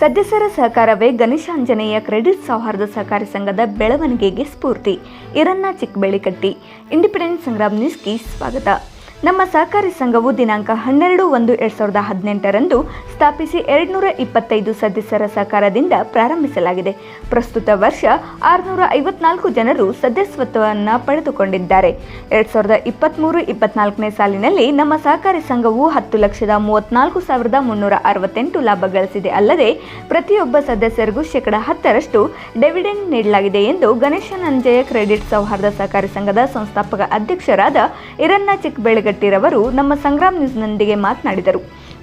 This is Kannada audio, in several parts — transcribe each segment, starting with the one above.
ಸದಸ್ಯರ ಸಹಕಾರವೇ ಗಣೇಶಾಂಜನೇಯ ಕ್ರೆಡಿಟ್ ಸೌಹಾರ್ದ ಸಹಕಾರಿ ಸಂಘದ ಬೆಳವಣಿಗೆಗೆ ಸ್ಫೂರ್ತಿ. ಇರನ್ನ ಚಿಕ್ಕಬೆಳಿಕಟ್ಟಿ ಇಂಡಿಪೆಂಡೆಂಟ್ ಸಂಗ್ರಾಮ್ ನ್ಯೂಸ್ಗೆ ಸ್ವಾಗತ. ನಮ್ಮ ಸಹಕಾರಿ ಸಂಘವು ದಿನಾಂಕ ಹನ್ನೆರಡು ಒಂದು ಎರಡು ಸಾವಿರದ ಹದಿನೆಂಟರಂದು ಸ್ಥಾಪಿಸಿ ಎರಡುನೂರ ಇಪ್ಪತ್ತೈದು ಸದಸ್ಯರ ಸಹಕಾರದಿಂದ ಪ್ರಾರಂಭಿಸಲಾಗಿದೆ. ಪ್ರಸ್ತುತ ವರ್ಷ ಆರುನೂರ ಐವತ್ನಾಲ್ಕು ಜನರು ಸದಸ್ಯತ್ವವನ್ನು ಪಡೆದುಕೊಂಡಿದ್ದಾರೆ. ಎರಡು ಸಾವಿರದ ಇಪ್ಪತ್ತ್ಮೂರು ಇಪ್ಪತ್ನಾಲ್ಕನೇ ಸಾಲಿನಲ್ಲಿ ನಮ್ಮ ಸಹಕಾರಿ ಸಂಘವು ಹತ್ತು ಲಕ್ಷದ ಮೂವತ್ನಾಲ್ಕು ಸಾವಿರದ ಮುನ್ನೂರ ಅರವತ್ತೆಂಟು ಲಾಭ ಗಳಿಸಿದೆ. ಅಲ್ಲದೆ ಪ್ರತಿಯೊಬ್ಬ ಸದಸ್ಯರಿಗೂ ಶೇಕಡ ಹತ್ತರಷ್ಟು ಡಿವಿಡೆಂಡ್ ನೀಡಲಾಗಿದೆ ಎಂದು ಗಣೇಶನಂಜಯ ಕ್ರೆಡಿಟ್ ಸೌಹಾರ್ದ ಸಹಕಾರಿ ಸಂಘದ ಸಂಸ್ಥಾಪಕ ಅಧ್ಯಕ್ಷರಾದ ಇರನ್ನ ಚಿಕ್ಕಬೆಳಗಟ್ಟಿರವರು ನಮ್ಮ ಸಂಗ್ರಾಮ್ ನ್ಯೂಸ್ನೊಂದಿಗೆ ಮಾತನಾಡಿದರು.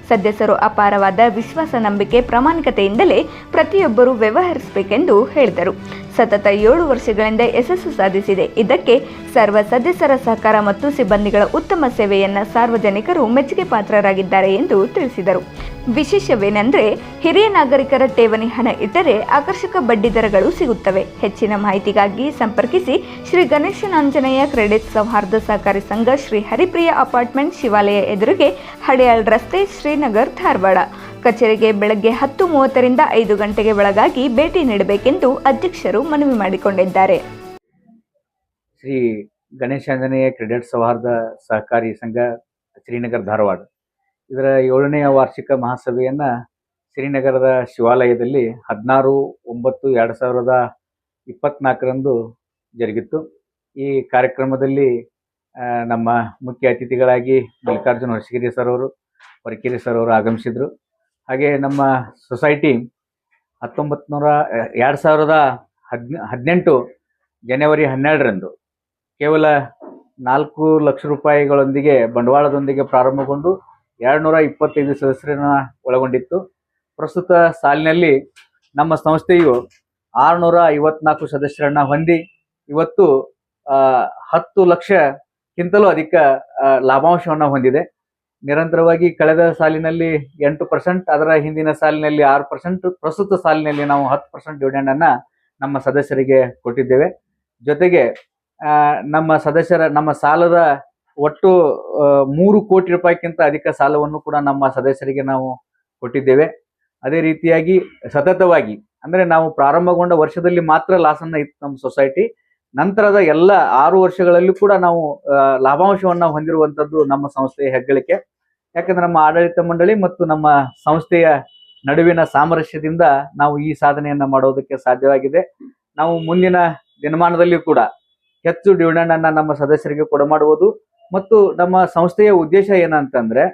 ಸದಸ್ಯರು ಅಪಾರವಾದ ವಿಶ್ವಾಸ ನಂಬಿಕೆ ಪ್ರಾಮಾಣಿಕತೆಯಿಂದಲೇ ಪ್ರತಿಯೊಬ್ಬರೂ ವ್ಯವಹರಿಸಬೇಕೆಂದು ಹೇಳಿದರು. ಸತತ ಏಳು ವರ್ಷಗಳಿಂದ ಯಶಸ್ಸು ಸಾಧಿಸಿದೆ. ಇದಕ್ಕೆ ಸರ್ವ ಸದಸ್ಯರ ಸಹಕಾರ ಮತ್ತು ಸಿಬ್ಬಂದಿಗಳ ಉತ್ತಮ ಸೇವೆಯನ್ನು ಸಾರ್ವಜನಿಕರು ಮೆಚ್ಚುಗೆ ಪಾತ್ರರಾಗಿದ್ದಾರೆ ಎಂದು ತಿಳಿಸಿದರು. ವಿಶೇಷವೇನೆಂದರೆ, ಹಿರಿಯ ನಾಗರಿಕರ ಠೇವಣಿ ಹಣ ಇಟ್ಟರೆ ಆಕರ್ಷಕ ಬಡ್ಡಿದರಗಳು ಸಿಗುತ್ತವೆ. ಹೆಚ್ಚಿನ ಮಾಹಿತಿಗಾಗಿ ಸಂಪರ್ಕಿಸಿ ಶ್ರೀ ಗಣೇಶನಾಂಜನೇಯ ಕ್ರೆಡಿಟ್ ಸೌಹಾರ್ದ ಸಹಕಾರಿ ಸಂಘ ಶ್ರೀ ಹರಿಪ್ರಿಯ ಅಪಾರ್ಟ್ಮೆಂಟ್ ಶಿವಾಲಯ ಎದುರಿಗೆ ಹಡೆಯಾಳ್ ರಸ್ತೆ ಶ್ರೀನಗರ್ ಧಾರವಾಡ. ಕಚೇರಿಗೆ ಬೆಳಗ್ಗೆ ಹತ್ತು ಮೂವತ್ತರಿಂದ ಐದು ಗಂಟೆಗೆ ಒಳಗಾಗಿ ಭೇಟಿ ನೀಡಬೇಕೆಂದು ಅಧ್ಯಕ್ಷರು ಮನವಿ ಮಾಡಿಕೊಂಡಿದ್ದಾರೆ. ಶ್ರೀ ಗಣೇಶಾಂಜನೇಯ ಕ್ರೆಡಿಟ್ ಸೌಹಾರ್ದ ಸಹಕಾರಿ ಸಂಘ ಶ್ರೀನಗರ ಧಾರವಾಡ. ಇದರ ಏಳನೆಯ ವಾರ್ಷಿಕ ಮಹಾಸಭೆಯನ್ನ ಶ್ರೀನಗರದ ಶಿವಾಲಯದಲ್ಲಿ ಹದಿನಾರು, ಒಂಬತ್ತು, ಎರಡು ಸಾವಿರದ ಇಪ್ಪತ್ನಾಲ್ಕರಂದು ಜರುಗಿತ್ತು. ಈ ಕಾರ್ಯಕ್ರಮದಲ್ಲಿ ನಮ್ಮ ಮುಖ್ಯ ಅತಿಥಿಗಳಾಗಿ ಮಲ್ಲಿಕಾರ್ಜುನ ಹೊಸಗಿರಿ ಸರ್ ಅವರು ಹೊರಕಿರಿ ಸರ್ ಅವರು ಆಗಮಿಸಿದರು. ಹಾಗೆ ನಮ್ಮ ಸೊಸೈಟಿ ಹತ್ತೊಂಬತ್ತು ನೂರ ಎರಡು ಸಾವಿರದ ಹದಿನ, ಹದಿನೆಂಟು ಜನವರಿ ಹನ್ನೆರಡರಂದು ಕೇವಲ ನಾಲ್ಕು ಲಕ್ಷ ರೂಪಾಯಿಗಳೊಂದಿಗೆ ಬಂಡವಾಳದೊಂದಿಗೆ ಪ್ರಾರಂಭಗೊಂಡು ಎರಡು ನೂರ ಇಪ್ಪತ್ತೈದು ಸದಸ್ಯರನ್ನ ಒಳಗೊಂಡಿತ್ತು. ಪ್ರಸ್ತುತ ಸಾಲಿನಲ್ಲಿ ನಮ್ಮ ಸಂಸ್ಥೆಯು ಆರುನೂರ ಐವತ್ನಾಲ್ಕು ಸದಸ್ಯರನ್ನು ಹೊಂದಿ ಇವತ್ತು ಹತ್ತು ಲಕ್ಷಕ್ಕಿಂತಲೂ ಅಧಿಕ ಲಾಭಾಂಶವನ್ನು ಹೊಂದಿದೆ. ನಿರಂತರವಾಗಿ ಕಳೆದ ಸಾಲಿನಲ್ಲಿ ಎಂಟು ಪರ್ಸೆಂಟ್ ಅದರ ಹಿಂದಿನ ಸಾಲಿನಲ್ಲಿ ಆರು ಪರ್ಸೆಂಟ್ ಪ್ರಸ್ತುತ ಸಾಲಿನಲ್ಲಿ ನಾವು ಹತ್ತು ಪರ್ಸೆಂಟ್ ಡಿವಿಡೆಂಡ್ ಅನ್ನ ನಮ್ಮ ಸದಸ್ಯರಿಗೆ ಕೊಟ್ಟಿದ್ದೇವೆ. ಜೊತೆಗೆ ನಮ್ಮ ಸದಸ್ಯರ, ನಮ್ಮ ಸಾಲದ ಒಟ್ಟು ಮೂರು ಕೋಟಿ ರೂಪಾಯಿಗಿಂತ ಅಧಿಕ ಸಾಲವನ್ನು ಕೂಡ ನಮ್ಮ ಸದಸ್ಯರಿಗೆ ನಾವು ಕೊಟ್ಟಿದ್ದೇವೆ. ಅದೇ ರೀತಿಯಾಗಿ ಸತತವಾಗಿ, ಅಂದ್ರೆ ನಾವು ಪ್ರಾರಂಭಗೊಂಡ ವರ್ಷದಲ್ಲಿ ಮಾತ್ರ ಲಾಸನ್ನ ಇತ್ತು ನಮ್ಮ ಸೊಸೈಟಿ ನಂತರದ ಎಲ್ಲ ಆರು ವರ್ಷಗಳಲ್ಲೂ ಕೂಡ ನಾವು ಲಾಭಾಂಶವನ್ನು ಹೊಂದಿರುವಂಥದ್ದು ನಮ್ಮ ಸಂಸ್ಥೆಯ ಹೆಗ್ಗಳಿಕೆ. ಯಾಕಂದ್ರೆ ನಮ್ಮ ಆಡಳಿತ ಮಂಡಳಿ ಮತ್ತು ನಮ್ಮ ಸಂಸ್ಥೆಯ ನಡುವಿನ ಸಾಮರಸ್ಯದಿಂದ ನಾವು ಈ ಸಾಧನೆಯನ್ನ ಮಾಡೋದಕ್ಕೆ ಸಾಧ್ಯವಾಗಿದೆ. ನಾವು ಮುಂದಿನ ದಿನಮಾನದಲ್ಲಿಯೂ ಕೂಡ ಹೆಚ್ಚು ಡಿವಿಡೆಂಡ್ ಅನ್ನ ನಮ್ಮ ಸದಸ್ಯರಿಗೆ ಕೊಡಮಾಡುವುದು ಮತ್ತು ನಮ್ಮ ಸಂಸ್ಥೆಯ ಉದ್ದೇಶ ಏನಂತಂದ್ರೆ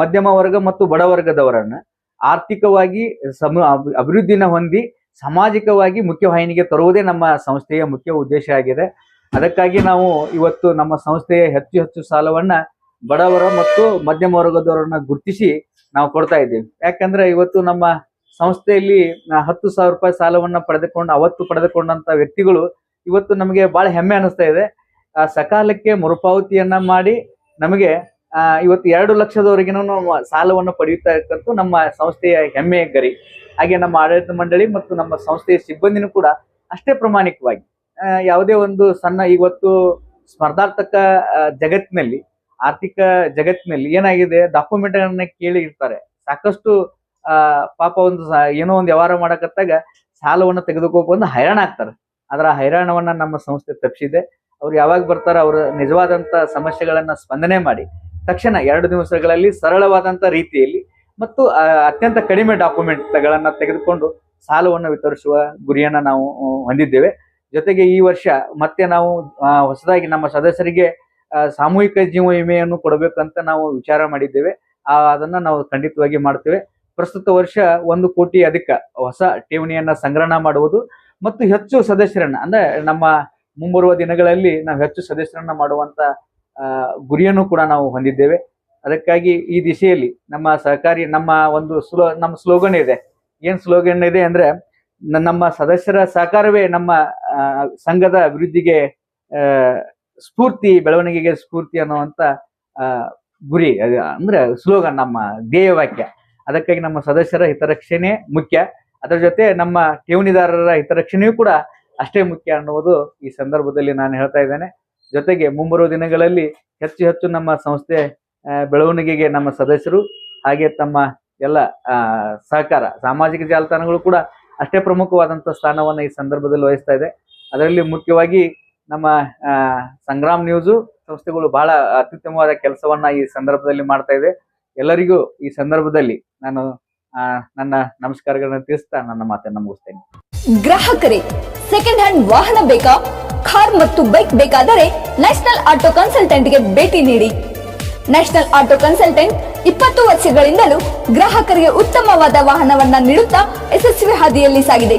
ಮಧ್ಯಮ ವರ್ಗ ಮತ್ತು ಬಡ ವರ್ಗದವರನ್ನ ಆರ್ಥಿಕವಾಗಿ ಸಮ ಅಭಿವೃದ್ಧಿನ ಹೊಂದಿ ಸಾಮಾಜಿಕವಾಗಿ ಮುಖ್ಯವಾಹಿನಿಗೆ ತರುವುದೇ ನಮ್ಮ ಸಂಸ್ಥೆಯ ಮುಖ್ಯ ಉದ್ದೇಶ ಆಗಿದೆ. ಅದಕ್ಕಾಗಿ ನಾವು ಇವತ್ತು ನಮ್ಮ ಸಂಸ್ಥೆಯ ಹೆಚ್ಚು ಹೆಚ್ಚು ಸಾಲವನ್ನ ಬಡವರ ಮತ್ತು ಮಧ್ಯಮ ವರ್ಗದವರನ್ನ ಗುರುತಿಸಿ ನಾವು ಕೊಡ್ತಾ ಇದ್ದೀವಿ. ಯಾಕಂದ್ರೆ ಇವತ್ತು ನಮ್ಮ ಸಂಸ್ಥೆಯಲ್ಲಿ ಹತ್ತು ಸಾವಿರ ರೂಪಾಯಿ ಸಾಲವನ್ನ ಪಡೆದುಕೊಂಡು, ಅವತ್ತು ಪಡೆದುಕೊಂಡಂತ ವ್ಯಕ್ತಿಗಳು ಇವತ್ತು ನಮಗೆ ಬಹಳ ಹೆಮ್ಮೆ ಅನಿಸ್ತಾ ಇದೆ. ಆ, ಸಕಾಲಕ್ಕೆ ಮರುಪಾವತಿಯನ್ನ ಮಾಡಿ ನಮಗೆ ಇವತ್ತು ಎರಡು ಲಕ್ಷದವರೆಗಿನ ಸಾಲವನ್ನು ಪಡೆಯುತ್ತಾ ಇರ್ತಕ್ಕಂಥ ನಮ್ಮ ಸಂಸ್ಥೆಯ ಹೆಮ್ಮೆಯ ಗರಿ. ಹಾಗೆ ನಮ್ಮ ಆಡಳಿತ ಮಂಡಳಿ ಮತ್ತು ನಮ್ಮ ಸಂಸ್ಥೆಯ ಸಿಬ್ಬಂದಿನೂ ಕೂಡ ಅಷ್ಟೇ ಪ್ರಾಮಾಣಿಕವಾಗಿ ಯಾವುದೇ ಒಂದು ಸಣ್ಣ ಇವತ್ತು ಸ್ಪರ್ಧಾರ್ಥಕ ಜಗತ್ತಿನಲ್ಲಿ ಆರ್ಥಿಕ ಜಗತ್ತಿನಲ್ಲಿ ಏನಾಗಿದೆ ಡಾಕ್ಯುಮೆಂಟ್ ಗಳನ್ನ ಕೇಳಿ ಇರ್ತಾರೆ. ಸಾಕಷ್ಟು, ಆ, ಪಾಪ ಒಂದು ಏನೋ ಒಂದು ವ್ಯವಹಾರ ಮಾಡಕತ್ತಾಗ ಸಾಲವನ್ನು ತೆಗೆದುಕೊಂಡು ಹೈರಾಣ ಆಗ್ತಾರೆ. ಅದರ ಹೈರಾಣವನ್ನ ನಮ್ಮ ಸಂಸ್ಥೆ ತಪ್ಪಿಸಿದೆ. ಅವ್ರು ಯಾವಾಗ ಬರ್ತಾರ ಅವ್ರ ನಿಜವಾದಂತ ಸಮಸ್ಯೆಗಳನ್ನ ಸ್ಪಂದನೆ ಮಾಡಿ, ತಕ್ಷಣ ಎರಡು ದಿವಸಗಳಲ್ಲಿ ಸರಳವಾದಂತ ರೀತಿಯಲ್ಲಿ ಮತ್ತು ಅತ್ಯಂತ ಕಡಿಮೆ ಡಾಕ್ಯುಮೆಂಟ್ಗಳನ್ನ ತೆಗೆದುಕೊಂಡು ಸಾಲವನ್ನು ವಿತರಿಸುವ ಗುರಿಯನ್ನ ನಾವು ಹೊಂದಿದ್ದೇವೆ. ಜೊತೆಗೆ ಈ ವರ್ಷ ಮತ್ತೆ ನಾವು ಹೊಸದಾಗಿ ನಮ್ಮ ಸದಸ್ಯರಿಗೆ ಸಾಮೂಹಿಕ ಜೀವ ವಿಮೆಯನ್ನು ಕೊಡಬೇಕಂತ ನಾವು ವಿಚಾರ ಮಾಡಿದ್ದೇವೆ. ಅದನ್ನ ನಾವು ಖಂಡಿತವಾಗಿ ಮಾಡ್ತೇವೆ. ಪ್ರಸ್ತುತ ವರ್ಷ ಒಂದು ಕೋಟಿ ಅಧಿಕ ಹೊಸ ಠೇವಣಿಯನ್ನ ಸಂಗ್ರಹಣ ಮಾಡುವುದು ಮತ್ತು ಹೆಚ್ಚು ಸದಸ್ಯರನ್ನ, ಅಂದ್ರೆ ನಮ್ಮ ಮುಂಬರುವ ದಿನಗಳಲ್ಲಿ ನಾವು ಹೆಚ್ಚು ಸದಸ್ಯರನ್ನ ಮಾಡುವಂತ ಗುರಿಯನ್ನು ಕೂಡ ನಾವು ಹೊಂದಿದ್ದೇವೆ. ಅದಕ್ಕಾಗಿ ಈ ದಿಶೆಯಲ್ಲಿ ನಮ್ಮ ಸಹಕಾರಿ, ನಮ್ಮ ಒಂದು ಸ್ಲೋ, ನಮ್ಮ ಸ್ಲೋಗನ್ ಇದೆ. ಏನ್ ಸ್ಲೋಗನ್ ಇದೆ ಅಂದ್ರೆ ನಮ್ಮ ಸದಸ್ಯರ ಸಹಕಾರವೇ ನಮ್ಮ ಸಂಘದ ಅಭಿವೃದ್ಧಿಗೆ ಸ್ಫೂರ್ತಿ, ಬೆಳವಣಿಗೆಗೆ ಸ್ಫೂರ್ತಿ ಅನ್ನುವಂತ ಗುರಿ, ಅದು ಅಂದ್ರೆ ಸ್ಲೋಗನ್ ನಮ್ಮ ಧ್ಯೇಯ ವಾಕ್ಯ. ಅದಕ್ಕಾಗಿ ನಮ್ಮ ಸದಸ್ಯರ ಹಿತರಕ್ಷಣೆ ಮುಖ್ಯ. ಅದರ ಜೊತೆ ನಮ್ಮ ಠೇವಣಿದಾರರ ಹಿತರಕ್ಷಣೆಯೂ ಕೂಡ ಅಷ್ಟೇ ಮುಖ್ಯ ಅನ್ನುವುದು ಈ ಸಂದರ್ಭದಲ್ಲಿ ನಾನು ಹೇಳ್ತಾ ಇದ್ದೇನೆ. ಜೊತೆಗೆ ಮುಂಬರುವ ದಿನಗಳಲ್ಲಿ ಹೆಚ್ಚು ಹೆಚ್ಚು ನಮ್ಮ ಸಂಸ್ಥೆ ಬೆಳವಣಿಗೆಗೆ ನಮ್ಮ ಸದಸ್ಯರು ಹಾಗೆ ತಮ್ಮ ಎಲ್ಲ ಸಹಕಾರ, ಸಾಮಾಜಿಕ ಜಾಲತಾಣಗಳು ಕೂಡ ಅಷ್ಟೇ ಪ್ರಮುಖವಾದಂಥ ಸ್ಥಾನವನ್ನು ಈ ಸಂದರ್ಭದಲ್ಲಿ ವಹಿಸ್ತಾ ಇದೆ. ಅದರಲ್ಲಿ ಮುಖ್ಯವಾಗಿ ನಮ್ಮ ಸಂಗ್ರಾಮ್ ನ್ಯೂಸು ಸಂಸ್ಥೆಗಳು ಬಹಳ ಅತ್ಯುತ್ತಮವಾದ ಕೆಲಸವನ್ನ ಈ ಸಂದರ್ಭದಲ್ಲಿ ಮಾಡ್ತಾ ಇದೆ. ಎಲ್ಲರಿಗೂ ಈ ಸಂದರ್ಭದಲ್ಲಿ ನಾನು ನನ್ನ ನಮಸ್ಕಾರಗಳನ್ನು ತಿಳಿಸ್ತಾ ನನ್ನ ಮಾತನ್ನ ಮುಗಿಸ್ತೇನೆ. ಗ್ರಾಹಕರೇ ಸೆಕೆಂಡ್ ಹ್ಯಾಂಡ್ ವಾಹನ ಬೇಕಾ? ಕಾರ್ ಮತ್ತು ಬೈಕ್ ಬೇಕಾದರೆ ನ್ಯಾಷನಲ್ ಆಟೋ ಕನ್ಸಲ್ಟೆಂಟ್ಗೆ ಭೇಟಿ ನೀಡಿ. ನ್ಯಾಷನಲ್ ಆಟೋ ಕನ್ಸಲ್ಟೆಂಟ್ ಇಪ್ಪತ್ತು ವರ್ಷಗಳಿಂದಲೂ ಗ್ರಾಹಕರಿಗೆ ಉತ್ತಮವಾದ ವಾಹನವನ್ನ ನೀಡುತ್ತಾ ಯಶಸ್ವಿ ಹಾದಿಯಲ್ಲಿ ಸಾಗಿದೆ.